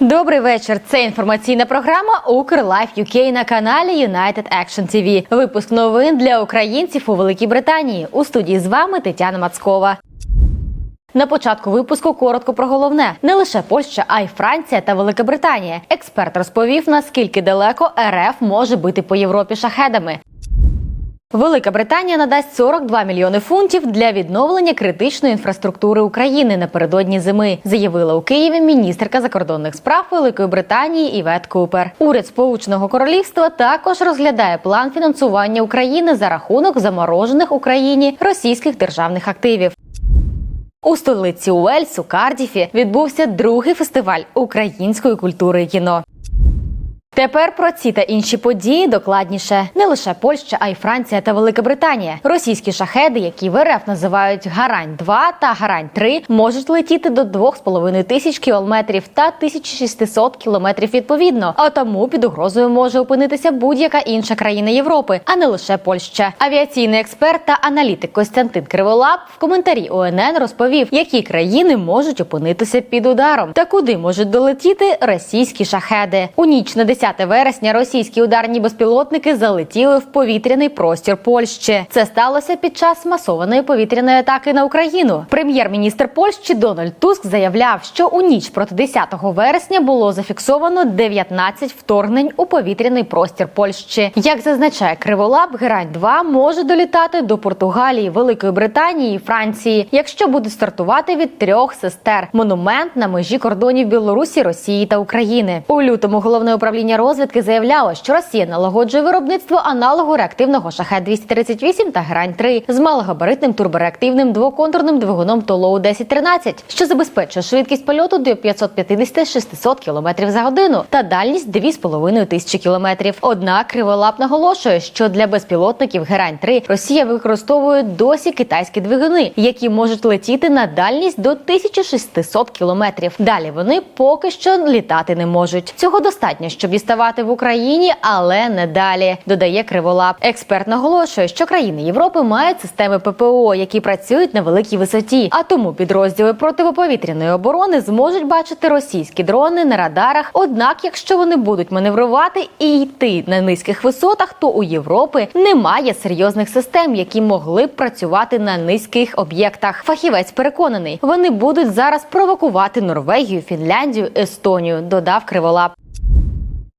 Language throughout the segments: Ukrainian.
Добрий вечір. Це інформаційна програма Укрлайф UK на каналі United Action TV. Випуск новин для українців у Великій Британії. У студії з вами Тетяна Мацкова. На початку випуску коротко про головне: не лише Польща, а й Франція та Велика Британія. Експерт розповів, наскільки далеко РФ може бити по Європі шахедами. Велика Британія надасть 42 мільйони фунтів для відновлення критичної інфраструктури України напередодні зими, заявила у Києві міністерка закордонних справ Великої Британії Івет Купер. Уряд Сполученого Королівства також розглядає план фінансування України за рахунок заморожених Україні російських державних активів. У столиці Уельсу Кардіфі відбувся другий фестиваль української культури і кіно. Тепер про ці та інші події докладніше не лише Польща, а й Франція та Велика Британія. Російські шахеди, які в РФ називають Гарань 2 та Гарань 3 можуть летіти до 2,5 тисяч кілометрів та 1600 кілометрів відповідно. А тому під угрозою може опинитися будь-яка інша країна Європи, а не лише Польща. Авіаційний експерт та аналітик Костянтин Криволап в коментарі ОНН розповів, які країни можуть опинитися під ударом та куди можуть долетіти російські шахеди. У ніч на 10 вересня російські ударні безпілотники залетіли в повітряний простір Польщі. Це сталося під час масованої повітряної атаки на Україну. Прем'єр-міністр Польщі Дональд Туск заявляв, що у ніч проти 10 вересня було зафіксовано 19 вторгнень у повітряний простір Польщі. Як зазначає Криволап, Герань 2 може долітати до Португалії, Великої Британії і Франції, якщо буде стартувати від трьох сестер. Монумент на межі кордонів Білорусі, Росії та України. У лютому головне управління розвідки заявляло, що Росія налагоджує виробництво аналогу реактивного шахет 238 та грань 3 з малогабаритним турбореактивним двоконтурним двигуном Толоу 1013, що забезпечує швидкість польоту до 550-600 км за годину та дальність 2,5 тисячі кілометрів. Однак Криволап наголошує, що для безпілотників герань 3 Росія використовує досі китайські двигуни, які можуть летіти на дальність до 1600 кілометрів. Далі вони поки що літати не можуть. Цього достатньо, щоб діставати в Україні, але не далі. Додає Криволап. Експерт наголошує, що країни Європи мають системи ППО, які працюють на великій висоті. А тому підрозділи протиповітряної оборони зможуть бачити російські дрони на радарах. Однак, якщо вони будуть маневрувати і йти на низьких висотах, то у Європи немає серйозних систем, які могли б працювати на низьких об'єктах. Фахівець переконаний, вони будуть зараз провокувати Норвегію, Фінляндію, Естонію. Додав Криволап.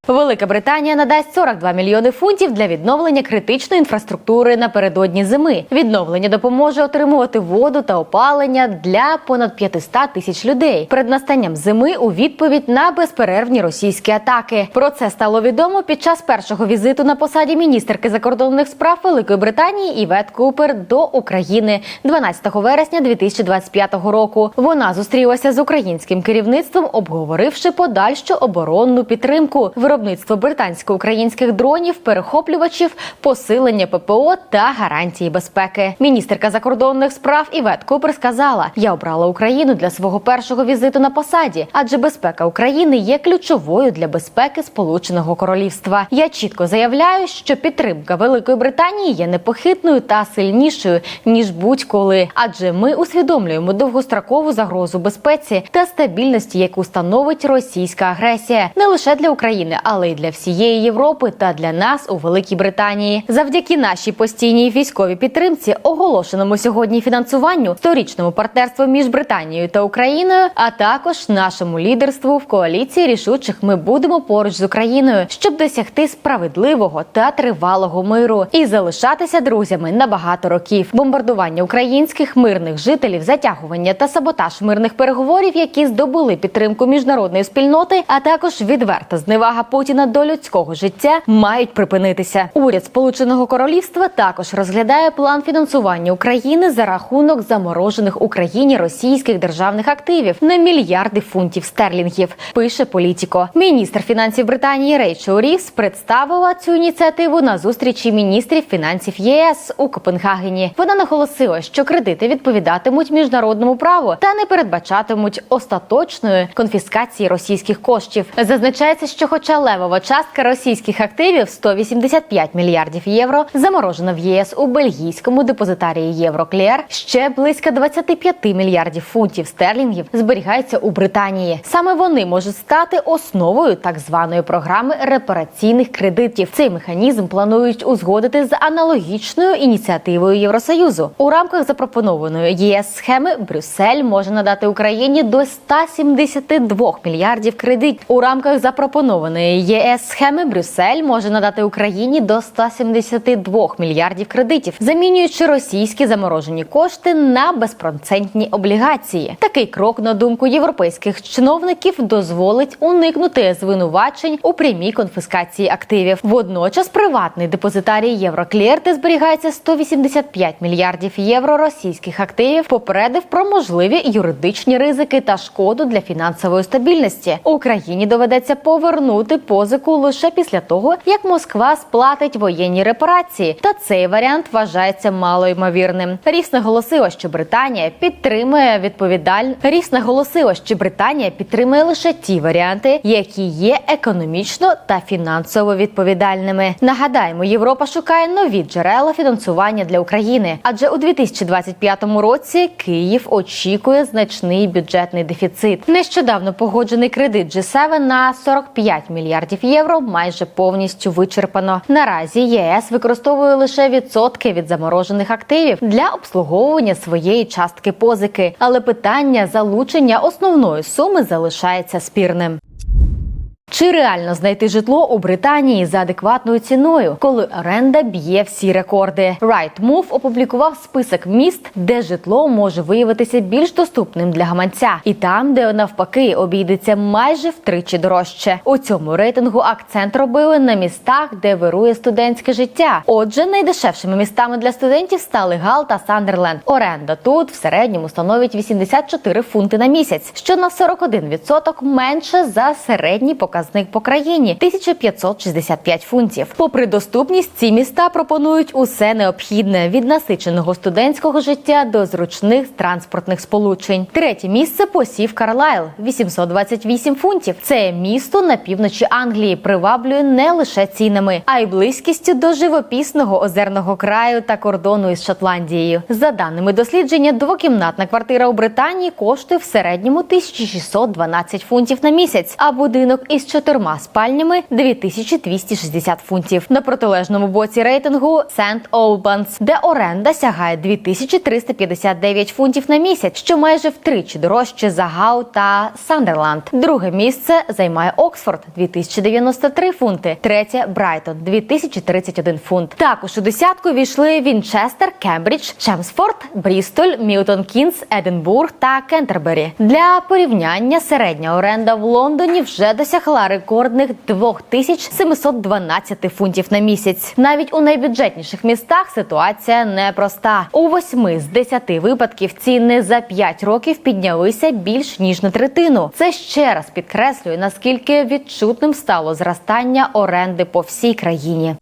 Велика Британія надасть 42 мільйони фунтів для відновлення критичної інфраструктури напередодні зими. Відновлення допоможе отримувати воду та опалення для понад 500 тисяч людей перед настанням зими у відповідь на безперервні російські атаки. Про це стало відомо під час першого візиту на посаді міністерки закордонних справ Великої Британії Івет Купер до України 12 вересня 2025 року. Вона зустрілася з українським керівництвом, обговоривши подальшу оборонну підтримку виробництво британсько-українських дронів, перехоплювачів, посилення ППО та гарантії безпеки. Міністерка закордонних справ Івет Купер сказала: Я обрала Україну для свого першого візиту на посаді, адже безпека України є ключовою для безпеки Сполученого Королівства. Я чітко заявляю, що підтримка Великої Британії є непохитною та сильнішою ніж будь-коли, адже ми усвідомлюємо довгострокову загрозу безпеці та стабільності, яку становить російська агресія, не лише для України але й для всієї Європи та для нас у Великій Британії. Завдяки нашій постійній військовій підтримці, оголошеному сьогодні фінансуванню, сторічному партнерству між Британією та Україною, а також нашому лідерству в коаліції рішучих, ми будемо поруч з Україною, щоб досягти справедливого та тривалого миру і залишатися друзями на багато років. Бомбардування українських мирних жителів, затягування та саботаж мирних переговорів, які здобули підтримку міжнародної спільноти, а також відверта зневага Путіна до людського життя мають припинитися. Уряд Сполученого Королівства також розглядає план фінансування України за рахунок заморожених Україні російських державних активів на мільярди фунтів стерлінгів. Пише Політіко. Міністр фінансів Британії Рейчел Рівс представила цю ініціативу на зустрічі міністрів фінансів ЄС у Копенгагені. Вона наголосила, що кредити відповідатимуть міжнародному праву та не передбачатимуть остаточної конфіскації російських коштів. Зазначається, що, хоча левова частка російських активів 185 мільярдів євро заморожена в ЄС у бельгійському депозитарії Євроклєр. Ще близько 25 мільярдів фунтів стерлінгів зберігаються у Британії. Саме вони можуть стати основою так званої програми репараційних кредитів. Цей механізм планують узгодити з аналогічною ініціативою Євросоюзу. У рамках запропонованої ЄС схеми Брюссель може надати Україні до 172 мільярдів кредитів. У рамках запропонованої ЄС схеми Брюссель може надати Україні до 172 мільярдів кредитів, замінюючи російські заморожені кошти на безпроцентні облігації. Такий крок, на думку європейських чиновників, дозволить уникнути звинувачень у прямій конфіскації активів. Водночас приватний депозитарій Євроклєр, де зберігається 185 мільярдів євро російських активів, попередив про можливі юридичні ризики та шкоду для фінансової стабільності. Україні доведеться повернути позику лише після того, як Москва сплатить воєнні репарації. Та цей варіант вважається малоймовірним. Ріс наголосила, що Британія підтримує відповідаль... Ріс наголосила, що Британія підтримує лише ті варіанти, які є економічно та фінансово відповідальними. Нагадаємо, Європа шукає нові джерела фінансування для України, адже у 2025 році Київ очікує значний бюджетний дефіцит. Нещодавно погоджений кредит G7 на 45 мільярдів євро майже повністю вичерпано. Наразі ЄС використовує лише відсотки від заморожених активів для обслуговування своєї частки позики, але питання залучення основної суми залишається спірним. Чи реально знайти житло у Британії за адекватною ціною, коли оренда б'є всі рекорди? Rightmove опублікував список міст, де житло може виявитися більш доступним для гаманця, і там, де навпаки обійдеться майже втричі дорожче. У цьому рейтингу акцент робили на містах, де вирує студентське життя. Отже, найдешевшими містами для студентів стали Гал та Сандерленд. Оренда тут в середньому становить 84 фунти на місяць, що на 41% менше за середній показник по країні 1565 фунтів. Попри доступність, ці міста пропонують усе необхідне від насиченого студентського життя до зручних транспортних сполучень. Третє місце посів Карлайл 828 фунтів. Це місто на півночі Англії приваблює не лише цінами, а й близькістю до живописного озерного краю та кордону із Шотландією. За даними дослідження, двокімнатна квартира у Британії коштує в середньому 1612 фунтів на місяць, а будинок із чотирма спальнями 2260 фунтів. На протилежному боці рейтингу Сент Олбанс, де оренда сягає 2359 фунтів на місяць, що майже втричі дорожче за Гау та Сандерланд. Друге місце займає Оксфорд 2093 фунти. Третє Брайтон 2031 фунт. Також у десятку війшли Вінчестер, Кембридж, Чемсфорд, Брістоль, Мілтон Кінс, Единбург та Кентербері. Для порівняння середня оренда в Лондоні вже досягла рекордних 2712 фунтів на місяць. Навіть у найбюджетніших містах ситуація непроста. У восьми з десяти випадків ціни за 5 років піднялися більш ніж на третину. Це ще раз підкреслює наскільки відчутним стало зростання оренди по всій країні.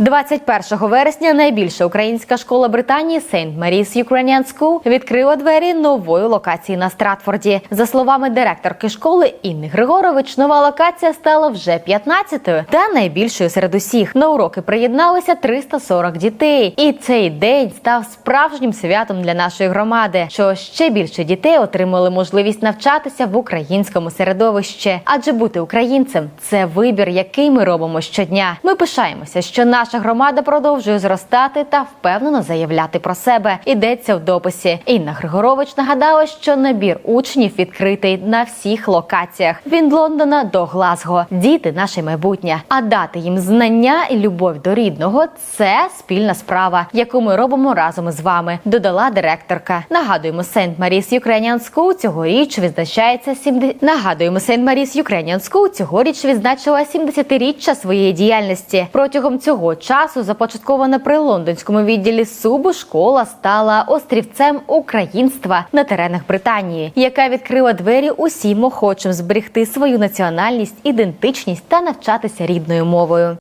21 вересня найбільша українська школа Британії St. Mary's Ukrainian School відкрила двері нової локації на Стратфорді. За словами директорки школи Інни Григорович, нова локація стала вже 15-ю та найбільшою серед усіх. На уроки приєдналися 340 дітей, і цей день став справжнім святом для нашої громади. Що ще більше дітей отримали можливість навчатися в українському середовищі, адже бути українцем це вибір, який ми робимо щодня. Ми пишаємося, що наш наша громада продовжує зростати та впевнено заявляти про себе. Йдеться в дописі. Інна Григорович нагадала, що набір учнів відкритий на всіх локаціях від Лондона до Глазго. Діти наше майбутнє. А дати їм знання і любов до рідного це спільна справа, яку ми робимо разом із вами. Додала директорка. Нагадуємо, Сент Маріс Ukrainian School цьогоріч відзначається 70... Нагадуємо, Сент Маріс Ukrainian School цьогоріч відзначила 70-річчя своєї діяльності. Протягом цього часу, започаткована при лондонському відділі Субу, школа стала острівцем українства на теренах Британії, яка відкрила двері усім охочим зберегти свою національність, ідентичність та навчатися рідною мовою.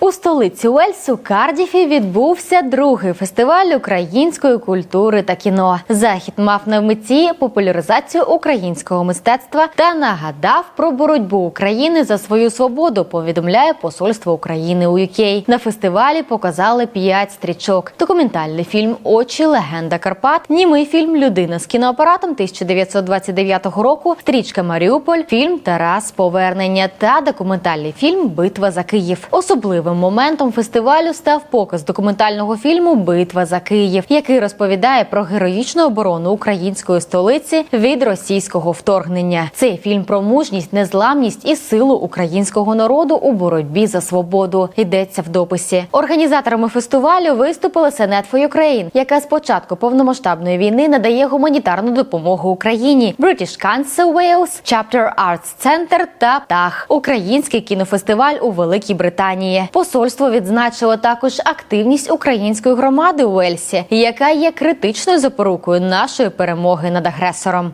У столиці Уельсу Кардіфі відбувся другий фестиваль української культури та кіно. Захід мав на меті популяризацію українського мистецтва та нагадав про боротьбу України за свою свободу. Повідомляє Посольство України у UK. На фестивалі показали п'ять стрічок: документальний фільм Очі легенда Карпат, німий фільм Людина з кіноапаратом 1929 року, стрічка Маріуполь, фільм Тарас Повернення та документальний фільм Битва за Київ. Особливим моментом фестивалю став показ документального фільму Битва за Київ, який розповідає про героїчну оборону української столиці від російського вторгнення. Цей фільм про мужність, незламність і силу українського народу у боротьбі за свободу. Йдеться в дописі. Організаторами фестивалю виступили for Ukraine, яка з початку повномасштабної війни надає гуманітарну допомогу Україні. British Council Wales, Chapter Arts Center та ПТАХ – Український кінофестиваль у Великій Британії. Посольство відзначило також активність української громади у Ельсі, яка є критичною запорукою нашої перемоги над агресором.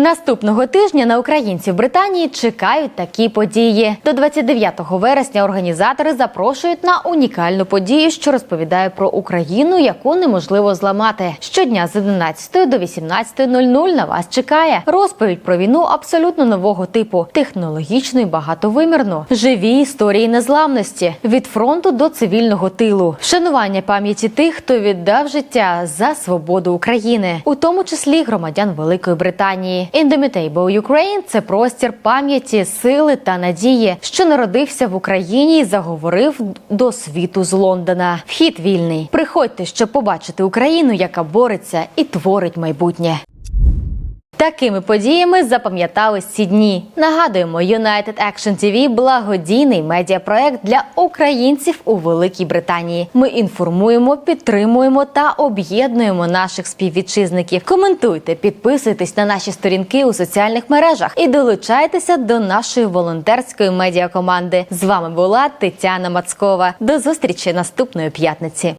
Наступного тижня на українців Британії чекають такі події. До 29 вересня організатори запрошують на унікальну подію, що розповідає про Україну, яку неможливо зламати. Щодня з 11 до 18.00 на вас чекає розповідь про війну абсолютно нового типу, технологічну і багатовимірну, живі історії незламності від фронту до цивільного тилу, вшанування пам'яті тих, хто віддав життя за свободу України, у тому числі громадян Великої Британії. Indomitable Ukraine – це простір пам'яті, сили та надії, що народився в Україні і заговорив до світу з Лондона. Вхід вільний. Приходьте, щоб побачити Україну, яка бореться і творить майбутнє. Такими подіями запам'ятались ці дні. Нагадуємо, United Action TV – благодійний медіапроект для українців у Великій Британії. Ми інформуємо, підтримуємо та об'єднуємо наших співвітчизників. Коментуйте, підписуйтесь на наші сторінки у соціальних мережах і долучайтеся до нашої волонтерської медіакоманди. З вами була Тетяна Мацкова. До зустрічі наступної п'ятниці.